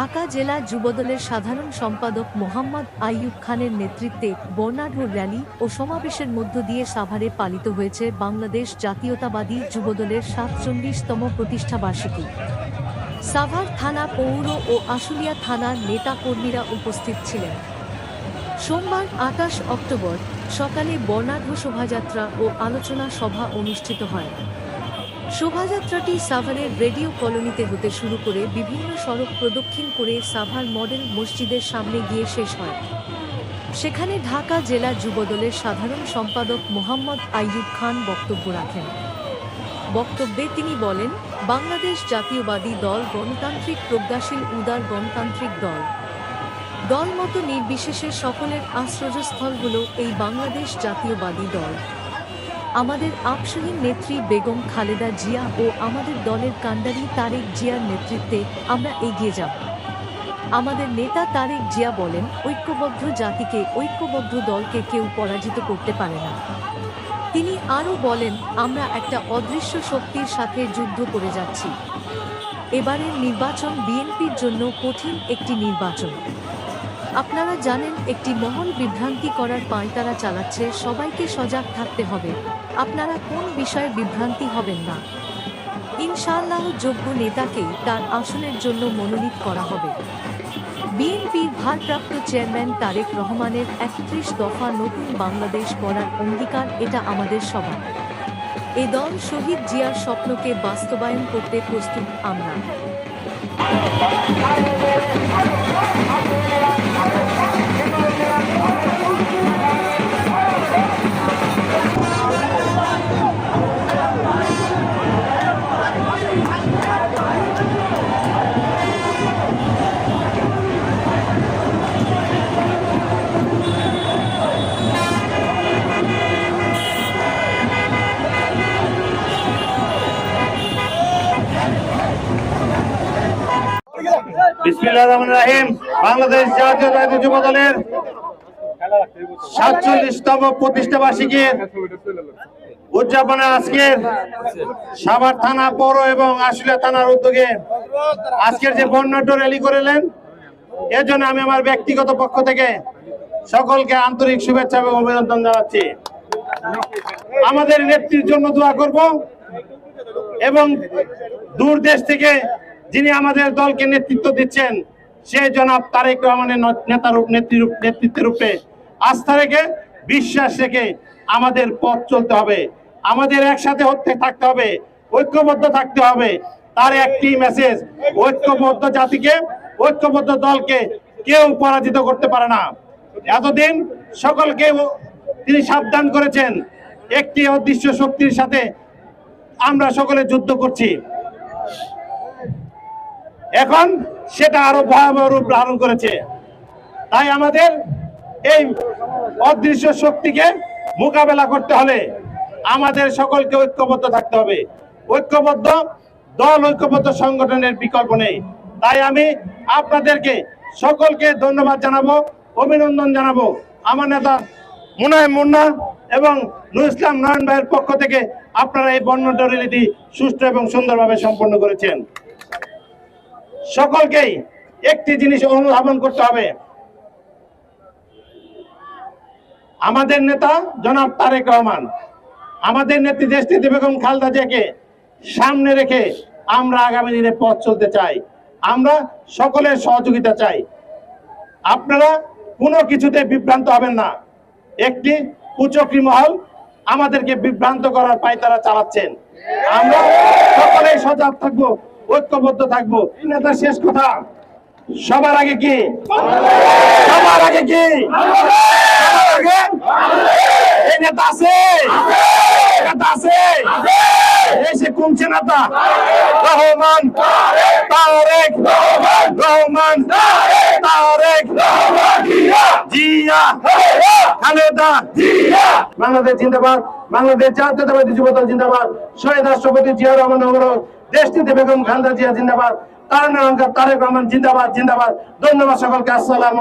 ঢাকা জেলা যুবদলের সাধারণ সম্পাদক মোহাম্মদ আইয়ুব খানের নেতৃত্বে বর্ণাঢ্য র্যালি ও সমাবেশের মধ্য দিয়ে সাভারে পালিত হয়েছে বাংলাদেশ জাতীয়তাবাদী যুবদলের সাতচল্লিশতম প্রতিষ্ঠাবার্ষিকী সাভার থানা পৌর ও আশুলিয়া থানার নেতা কর্মীরা উপস্থিত ছিলেন। সোমবার আঠাশ অক্টোবর সকালে বর্ণাঢ্য শোভাযাত্রা ও আলোচনা সভা অনুষ্ঠিত হয়। শোভাযাত্রাটি সাভারের রেডিও কলোনিতে হতে শুরু করে বিভিন্ন সড়ক প্রদক্ষিণ করে সাভার মডেল মসজিদের সামনে গিয়ে শেষ হয়। সেখানে ঢাকা জেলা যুবদলের সাধারণ সম্পাদক মোহাম্মদ আইয়ুব খান বক্তব্য রাখেন। বক্তব্যে তিনি বলেন, বাংলাদেশ জাতীয়বাদী দল গণতান্ত্রিক প্রজ্ঞাশীল উদার গণতান্ত্রিক দল। দল মতো নির্বিশেষে সকলের আশ্রয়স্থল হল এই বাংলাদেশ জাতীয়বাদী দল। আমাদের আপসহীন নেত্রী বেগম খালেদা জিয়া ও আমাদের দলের কান্ডারি তারেক জিয়ার নেতৃত্বে আমরা এগিয়ে যাব। আমাদের নেতা তারেক জিয়া বলেন, ঐক্যবদ্ধ জাতিকে ঐক্যবদ্ধ দলকে কেউ পরাজিত করতে পারে না। তিনি আরও বলেন, আমরা একটা অদৃশ্য শক্তির সাথে যুদ্ধ করে যাচ্ছি। এবারের নির্বাচন বিএনপির জন্য কঠিন একটি নির্বাচন। আপনারা জানেন, একটি মহল বিভ্রান্তি করার পাল্টারা চালাচ্ছে, সবাইকে সজাগ থাকতে হবে। আপনারা কোন বিষয়ে বিভ্রান্তি হবেন না। ইনশাআল্লাহ যোগ্য নেতাকেই তার আসনের জন্য মনোনীত করা হবে। বিএনপির ভারপ্রাপ্ত চেয়ারম্যান তারেক রহমানের একত্রিশ দফা নতুন বাংলাদেশ করার অঙ্গীকার, এটা আমাদের সবার। এ দল শহীদ জিয়ার স্বপ্নকে বাস্তবায়ন করতে প্রস্তুত আমরা। বিসমিল্লাহ রহমান রাহিম। বাংলাদেশ জাতীয়তাবাদী যুব দলের সাতচল্লিশতম প্রতিষ্ঠা বার্ষিকীর উদযাপনে আজকের সাভার থানা পৌর এবং আশুলিয়া থানার উদ্যোগে আজকের যে বর্ণাঢ্য র্যালি করেলেন এর জন্য আমি আমার ব্যক্তিগত পক্ষ থেকে সকলকে আন্তরিক শুভেচ্ছা এবং অভিনন্দন জানাচ্ছি। আমাদের নেত্রীর জন্য দোয়া করব এবং দূর দেশ থেকে যিনি আমাদের দলকে নেতৃত্ব দিচ্ছেন, সেই জনাব তারেক রহমানের ন- নেতার রূপ- নেতৃত্বের রূপে আস্থা রেখে বিশ্বাস রেখে আমাদের পথ চলতে হবে। আমাদের একসাথে হতে থাকতে হবে, ঐক্যবদ্ধ থাকতে হবে। তার একটি মেসেজ ঐক্যবদ্ধ জাতিকে, ঐক্যবদ্ধ দলকে কেউ পরাজিত করতে পারে না। এতদিন সকলকে তিনি সাবধান করেছেন। একটি অদৃশ্য শক্তির সাথে আমরা সকলে যুদ্ধ করছি। এখন সেটা আরও ভয়াবহ রূপ ধারণ করেছে। তাই আমাদের এই অদৃশ্য শক্তিকে মোকাবেলা করতে হলে আমাদের সকলকে ঐক্যবদ্ধ থাকতে হবে। ঐক্যবদ্ধ দল, ঐক্যবদ্ধ সংগঠনের বিকল্প নেই। তাই আমি আপনাদেরকে সকলকে ধন্যবাদ জানাব, অভিনন্দন জানাব। আমার নেতা মুনায় মুন্না এবং নুর ইসলাম নয়ন ভাইয়ের পক্ষ থেকে আপনারা এই বর্ণাঢ্য র্যালিটি সুষ্ঠু এবং সুন্দরভাবে সম্পন্ন করেছেন। সকলকেই একটি জিনিস অনুধাবন করতে হবে। আমাদের নেতা জনাব তারেক রহমান, আমাদের নেত্রী দেশটিতে বেগম খালদা জিয়াকে সামনে রেখে আমরা আগামী দিনে পথ চলতে চাই। আমরা সকলের সহযোগিতা চাই। আপনারা কোনো কিছুতে বিভ্রান্ত হবেন না। একটি কুচক্রি মহল আমাদেরকে বিভ্রান্ত করার পায়তারা চালাচ্ছেন। আমরা সকলেই সজাগ থাকব। ঐক্যবদ্ধ থাকব। নেতার শেষ কথা। সবার আগে কি? সবার আগে কি? এই নেতা আছে। নেতা আছে। এই সে কমছে নেতা। রহমান। তারেক। রহমান। তারেক। জিয়া। খালেদা। বাংলাদেশ জিন্দাবাদ। বাংলাদেশ জাতীয়তাবাদী যুবদল জিন্দাবাদ। শহীদ রাষ্ট্রপতি জিয়া রহমান। দেশটিতে বেগম খান্দা জিয়া জিন্দাবাদ তারেক রহমান জিন্দাবাদ জিন্দাবাদ। ধন্যবাদ সকলকে আসসালাম